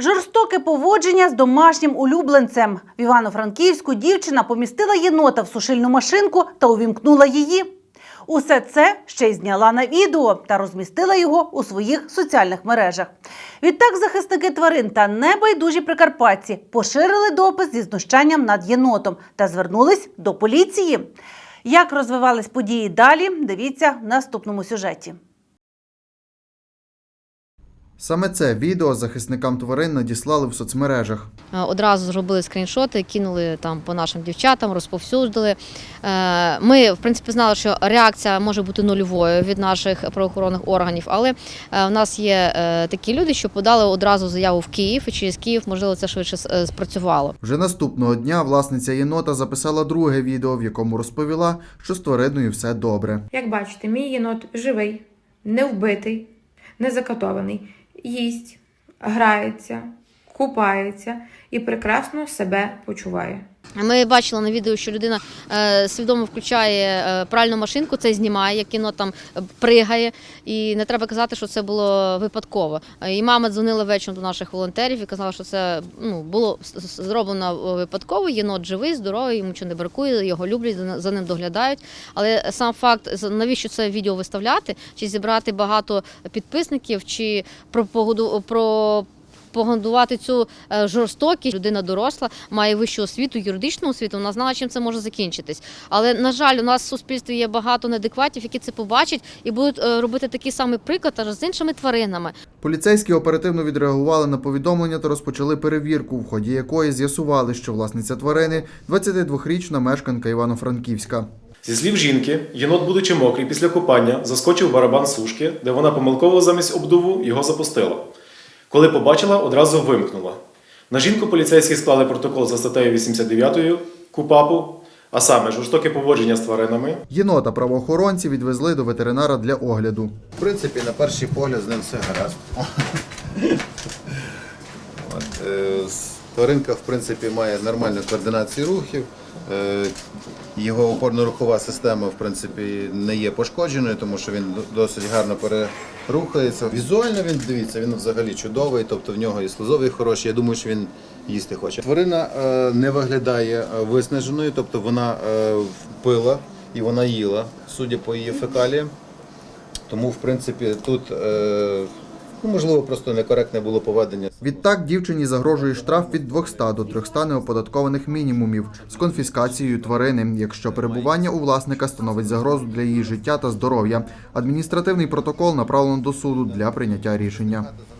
Жорстоке поводження з домашнім улюбленцем. В Івано-Франківську дівчина помістила єнота в сушильну машинку та увімкнула її. Усе це ще й зняла на відео та розмістила його у своїх соціальних мережах. Відтак захисники тварин та небайдужі прикарпатці поширили допис зі знущанням над єнотом та звернулись до поліції. Як розвивались події далі, дивіться в наступному сюжеті. Саме це відео захисникам тварин надіслали в соцмережах. Е, Одразу зробили скріншоти, кинули там по нашим дівчатам, розповсюдили. Е, Ми, в принципі, знали, що реакція може бути нульовою від наших правоохоронних органів, але е, в нас є такі люди, що подали одразу заяву в Київ, і через Київ, можливо, це швидше спрацювало. Вже наступного дня власниця єнота записала друге відео, в якому розповіла, що з твариною все добре. Як бачите, мій єнот живий, не вбитий, не закатований, їсть, грається, купається і прекрасно себе почуває. Ми бачили на відео, що людина е, свідомо включає е, пральну машинку, це знімає, як кіно там е, пригає. І не треба казати, що це було випадково. І мама дзвонила вечором до наших волонтерів і казала, що це ну, було зроблено випадково. Єнот живий, здоровий, йому нічого не бракує, його люблять, за- ним доглядають. Але сам факт, навіщо це відео виставляти, чи зібрати багато підписників, чи пропогоду про. Погодувати цю е, жорстокість людина доросла, має вищу освіту, юридичну освіту. Вона знала, чим це може закінчитись. Але на жаль, у нас в суспільстві є багато неадекватів, які це побачать і будуть е, робити такий самий приклад аж з іншими тваринами. Поліцейські оперативно відреагували на повідомлення та розпочали перевірку, в ході якої з'ясували, що власниця тварини 22-річна мешканка Івано-Франківська. Зі слів жінки, єнот, будучи мокрий після купання, заскочив барабан сушки, де вона помилково замість обдуву його запустила. Коли побачила, одразу вимкнула. На жінку поліцейські склали протокол за статтею 89 КУПАПу, а саме жорстоке поводження з тваринами, Єнота правоохоронці відвезли до ветеринара для огляду. В принципі, на перший погляд з ним все гаразд. От, е, Тваринка, в принципі, має нормальну координацію рухів. Е, Його опорно-рухова система, в принципі, не є пошкодженою, тому що він досить гарно перерухається. Візуально він дивіться, він взагалі чудовий, тобто в нього і слизовий хороший. Я думаю, що він їсти хоче. Тварина е, не виглядає е, виснаженою, тобто вона е, пила і вона їла, судя по її фекаліям. Тому, в принципі, тут е, ну, можливо просто некоректне було поведення. Відтак дівчині загрожує штраф від 200 до 300 неоподаткованих мінімумів з конфіскацією тварини, якщо перебування у власника становить загрозу для її життя та здоров'я. Адміністративний протокол направлено до суду для прийняття рішення.